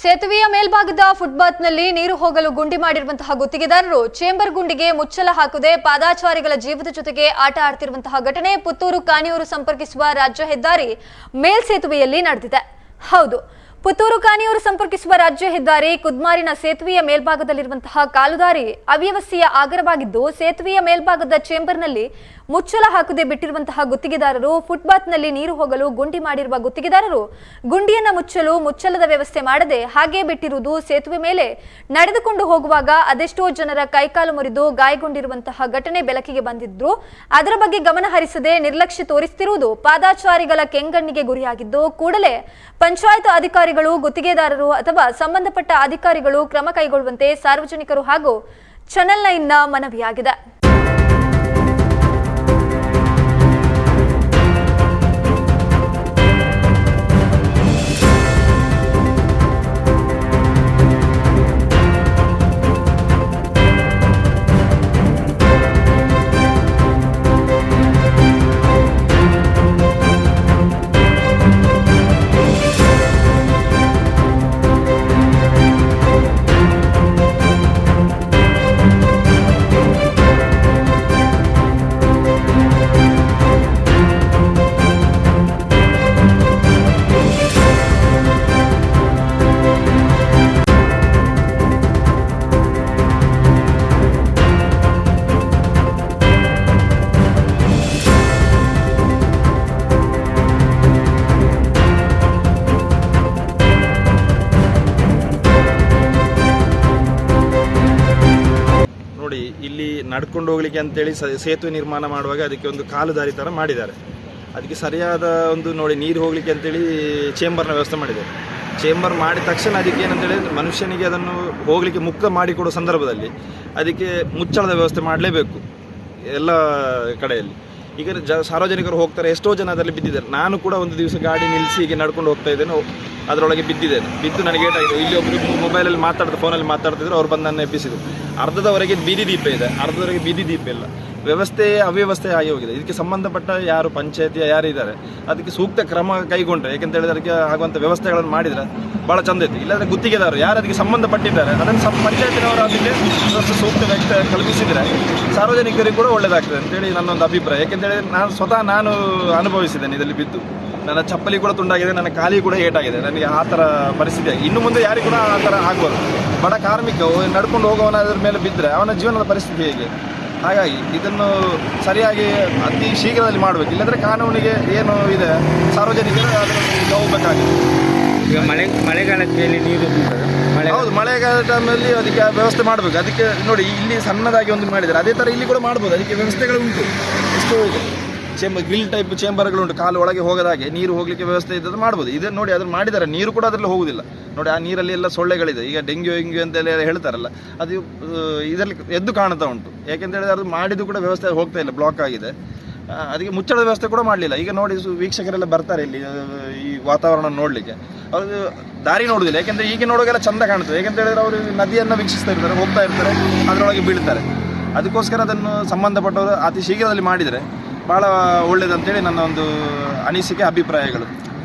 ಸೇತುವೆಯ ಮೇಲ್ಭಾಗದ ಫುಟ್ಪಾತ್ನಲ್ಲಿ ನೀರು ಹೋಗಲು ಗುಂಡಿ ಮಾಡಿರುವಂತಹ ಗುತ್ತಿಗೆದಾರರು ಚೇಂಬರ್ ಗುಂಡಿಗೆ ಮುಚ್ಚಲ ಹಾಕದೆ ಪಾದಾಚಾರಿಗಳ ಜೀವದ ಜೊತೆಗೆ ಆಟ ಆಡ್ತಿರುವಂತಹ ಘಟನೆ ಪುತ್ತೂರು ಕಾಣಿಯೂರು ಸಂಪರ್ಕಿಸುವ ರಾಜ್ಯ ಹೆದ್ದಾರಿ ಮೇಲ್ಸೇತುವೆಯಲ್ಲಿ ನಡೆದಿದೆ. ಹೌದು ಪುತ್ತೂರು ಕಾಣಿಯೂರು ಸಂಪರ್ಕಿಸುವ ರಾಜ್ಯ ಹೆದ್ದಾರಿ ಕುದ್ಮಾರಿನ ಸೇತುವೆಯ ಮೇಲ್ಭಾಗದಲ್ಲಿರುವಂತಹ ಕಾಲುದಾರಿ ಅವ್ಯವಸ್ಥೆಯ ಆಗರವಾಗಿದ್ದು, ಸೇತುವೆಯ ಮೇಲ್ಭಾಗದ ಚೇಂಬರ್ನಲ್ಲಿ ಮುಚ್ಚಲ ಹಾಕದೆ ಬಿಟ್ಟಿರುವಂತಹ ಗುತ್ತಿಗೆದಾರರು ಫುಟ್ಪಾತ್ನಲ್ಲಿ ನೀರು ಹೋಗಲು ಗುಂಡಿ ಮಾಡಿರುವ ಗುತ್ತಿಗೆದಾರರು ಗುಂಡಿಯನ್ನ ಮುಚ್ಚಲು ಮುಚ್ಚಲದ ವ್ಯವಸ್ಥೆ ಮಾಡದೆ ಹಾಗೆ ಬಿಟ್ಟಿರುವುದು ಸೇತುವೆ ಮೇಲೆ ನಡೆದುಕೊಂಡು ಹೋಗುವಾಗ ಅದೆಷ್ಟೋ ಜನರ ಕೈಕಾಲು ಮುರಿದು ಗಾಯಗೊಂಡಿರುವಂತಹ ಘಟನೆ ಬೆಳಕಿಗೆ ಬಂದಿದ್ರು ಅದರ ಬಗ್ಗೆ ಗಮನ ಹರಿಸದೆ ನಿರ್ಲಕ್ಷ್ಯ ತೋರಿಸುತ್ತಿರುವುದು ಪಾದಾಚಾರಿಗಳ ಕೆಂಗಣ್ಣಿಗೆ ಗುರಿಯಾಗಿದ್ದು, ಕೂಡಲೇ ಪಂಚಾಯತ್ ಅಧಿಕಾರಿಗಳು ಗುತ್ತಿಗೆದಾರರು ಅಥವಾ ಸಂಬಂಧಪಟ್ಟ ಅಧಿಕಾರಿಗಳು ಕ್ರಮ ಕೈಗೊಳ್ಳುವಂತೆ ಸಾರ್ವಜನಿಕರು ಹಾಗೂ ಚಾನೆಲ್ ನೈನ್ನ ಮನವಿಯಾಗಿದೆ. ನಡ್ಕೊಂಡು ಹೋಗ್ಲಿಕ್ಕೆ ಅಂತೇಳಿ ಸೇತುವೆ ನಿರ್ಮಾಣ ಮಾಡುವಾಗ ಅದಕ್ಕೆ ಒಂದು ಕಾಲು ದಾರಿ ಥರ ಮಾಡಿದ್ದಾರೆ. ಅದಕ್ಕೆ ಸರಿಯಾದ ಒಂದು ನೋಡಿ ನೀರು ಹೋಗ್ಲಿಕ್ಕೆ ಅಂತೇಳಿ ಚೇಂಬರ್ನ ವ್ಯವಸ್ಥೆ ಮಾಡಿದ್ದಾರೆ. ಚೇಂಬರ್ ಮಾಡಿದ ತಕ್ಷಣ ಅದಕ್ಕೆ ಏನಂತೇಳಿ ಮನುಷ್ಯನಿಗೆ ಅದನ್ನು ಹೋಗಲಿಕ್ಕೆ ಮುಕ್ತ ಮಾಡಿಕೊಡೋ ಸಂದರ್ಭದಲ್ಲಿ ಅದಕ್ಕೆ ಮುಚ್ಚಳದ ವ್ಯವಸ್ಥೆ ಮಾಡಲೇಬೇಕು ಎಲ್ಲ ಕಡೆಯಲ್ಲಿ. ಈಗ ಜ, ಸಾರ್ವಜನಿಕರು ಹೋಗ್ತಾರೆ, ಎಷ್ಟೋ ಜನ ಅದರಲ್ಲಿ ಬಿದ್ದಿದ್ದಾರೆ. ನಾನು ಕೂಡ ಒಂದು ದಿವಸ ಗಾಡಿ ನಿಲ್ಲಿಸಿ ಹೀಗೆ ನಡ್ಕೊಂಡು ಹೋಗ್ತಾ ಇದ್ದೇನೆ. ಅದರೊಳಗೆ ಬಿದ್ದಿದೆ. ಬಿದ್ದು ನನಗೆ ಏಟಾಗಿದೆ ಇಲ್ಲಿ ಒಬ್ಬರು ಮೊಬೈಲಲ್ಲಿ ಮಾತಾಡ್ತಾ ಫೋನಲ್ಲಿ ಮಾತಾಡ್ತಿದ್ರು, ಅವ್ರು ಬಂದು ನನ್ನ ಎಬ್ಬಿಸಿದ್ರು. ಅರ್ಧದವರೆಗೆ ಬೀದಿ ದೀಪ ಇದೆ. ಅರ್ಧದವರೆಗೆ ಬೀದಿ ದೀಪ ಇಲ್ಲ. ವ್ಯವಸ್ಥೆ, ಅವ್ಯವಸ್ಥೆ ಆಗಿ ಹೋಗಿದೆ. ಇದಕ್ಕೆ ಸಂಬಂಧಪಟ್ಟ ಯಾರು ಪಂಚಾಯತಿಯ ಯಾರು ಇದ್ದಾರೆ? ಅದಕ್ಕೆ ಸೂಕ್ತ ಕ್ರಮ ಕೈಗೊಂಡ್ರೆ, ಯಾಕೆಂತ ಹೇಳಿದ್ರೆ ಅದಕ್ಕೆ ಆಗುವಂಥ ವ್ಯವಸ್ಥೆಗಳನ್ನು ಮಾಡಿದರೆ ಭಾಳ ಚಂದ ಇತ್ತು. ಇಲ್ಲಾಂದರೆ ಗುತ್ತಿಗೆದಾರರು ಯಾರು ಅದಕ್ಕೆ ಸಂಬಂಧಪಟ್ಟಿದ್ದಾರೆ ಅದನ್ನು ಸಂ ಪಂಚಾಯತಿನವರು ಅದಕ್ಕೆ ಸೂಕ್ತ ವ್ಯಕ್ತ ಕಲ್ಪಿಸಿದರೆ ಸಾರ್ವಜನಿಕರಿಗೆ ಕೂಡ ಒಳ್ಳೆಯದಾಗ್ತದೆ ಅಂತೇಳಿ ನನ್ನೊಂದು ಅಭಿಪ್ರಾಯ. ಏಕೆಂತೇಳಿ ನಾನು ಸ್ವತಃ ನಾನು ಅನುಭವಿಸಿದ್ದೇನೆ ಇದರಲ್ಲಿ ಬಿದ್ದು. ನನ್ನ ಚಪ್ಪಲಿ ಕೂಡ ತುಂಡಾಗಿದೆ ನನ್ನ ಕಾಲಿ ಕೂಡ ಏಟಾಗಿದೆ. ನನಗೆ ಆ ಥರ ಪರಿಸ್ಥಿತಿ ಆಗಿದೆ. ಇನ್ನು ಮುಂದೆ ಯಾರಿಗೂ ಕೂಡ ಆ ಥರ ಆಗ್ಬೋದು ಬಡ ಕಾರ್ಮಿಕ ನಡ್ಕೊಂಡು ಹೋಗೋವನ ಅದ್ರ ಮೇಲೆ ಬಿದ್ದರೆ ಅವನ ಜೀವನದ ಪರಿಸ್ಥಿತಿ ಹೇಗೆ? ಹಾಗಾಗಿ ಇದನ್ನು ಸರಿಯಾಗಿ ಅತಿ ಶೀಘ್ರದಲ್ಲಿ ಮಾಡಬೇಕು. ಇಲ್ಲದ್ರೆ ಕಾನೂನಿಗೆ ಏನು ಇದೆ? ಸಾರ್ವಜನಿಕರು ಅದನ್ನು ಹೋಗಬೇಕಾಗಿದೆ ಈಗ ಮಳೆ ಮಳೆಗಾಲದಲ್ಲಿ ನೀರು. ಮಳೆ ಹೌದು ಮಳೆಗಾಲ ಟೈಮಲ್ಲಿ ಅದಕ್ಕೆ ವ್ಯವಸ್ಥೆ ಮಾಡಬೇಕು. ಅದಕ್ಕೆ ನೋಡಿ ಇಲ್ಲಿ ಸಣ್ಣದಾಗಿ ಒಂದು ಮಾಡಿದ್ದಾರೆ. ಅದೇ ಥರ ಇಲ್ಲಿ ಕೂಡ ಮಾಡ್ಬೋದು. ಅದಕ್ಕೆ ವ್ಯವಸ್ಥೆಗಳು ಉಂಟು. ಇಷ್ಟು ಇದೆ? ಚೇಂಬರ್ ಗ್ರಿಲ್ ಟೈಪ್ ಚೇಂಬರ್ಗಳು ಉಂಟು ಕಾಲು ಒಳಗೆ ಹೋಗದ ಹಾಗೆ ನೀರು ಹೋಗಲಿಕ್ಕೆ ವ್ಯವಸ್ಥೆ ಇದ್ದದ್ದು ಮಾಡ್ಬೋದು. ಇದನ್ನು ನೋಡಿ ಅದನ್ನು ಮಾಡಿದ್ದಾರೆ ನೀರು ಕೂಡ ಅದರಲ್ಲಿ ಹೋಗುವುದಿಲ್ಲ ನೋಡಿ ಆ ನೀರಲ್ಲಿ ಎಲ್ಲ ಸೊಳ್ಳೆಗಳಿದೆ. ಈಗ ಡೆಂಗ್ಯೂ ಎಂಗ್ಯೂ ಅಂತೆಲ್ಲ ಹೇಳ್ತಾರಲ್ಲ, ಅದು ಇದರಲ್ಲಿ ಎದ್ದು ಕಾಣ್ತಾ ಉಂಟು. ಯಾಕೆಂತೇಳಿದ್ರೆ ಅದು ಮಾಡಿದ್ದು ಕೂಡ ವ್ಯವಸ್ಥೆ ಹೋಗ್ತಾ ಇಲ್ಲ ಬ್ಲಾಕ್ ಆಗಿದೆ. ಅದಕ್ಕೆ ಮುಚ್ಚಳದ ವ್ಯವಸ್ಥೆ ಕೂಡ ಮಾಡಲಿಲ್ಲ. ಈಗ ನೋಡಿ ವೀಕ್ಷಕರೆಲ್ಲ ಬರ್ತಾರೆ ಇಲ್ಲಿ ಈ ವಾತಾವರಣ ನೋಡಲಿಕ್ಕೆ. ಅವರು ದಾರಿ ನೋಡುದಿಲ್ಲ. ಯಾಕೆಂದ್ರೆ ಈಗ ನೋಡುವಾಗೆಲ್ಲ ಚಂದ ಕಾಣ್ತದೆ ಯಾಕೆಂತ ಹೇಳಿದ್ರೆ ಅವರು ನದಿಯನ್ನು ವೀಕ್ಷಿಸ್ತಾ ಇರ್ತಾರೆ, ಹೋಗ್ತಾ ಇರ್ತಾರೆ, ಅದರೊಳಗೆ ಬೀಳ್ತಾರೆ. ಅದಕ್ಕೋಸ್ಕರ ಅದನ್ನು ಸಂಬಂಧಪಟ್ಟವರು ಅತಿ ಶೀಘ್ರದಲ್ಲಿ ಮಾಡಿದರೆ ಭಾಳ ಒಳ್ಳೇದಂತೇಳಿ ನನ್ನ ಒಂದು ಅನಿಸಿಕೆ ಅಭಿಪ್ರಾಯಗಳು.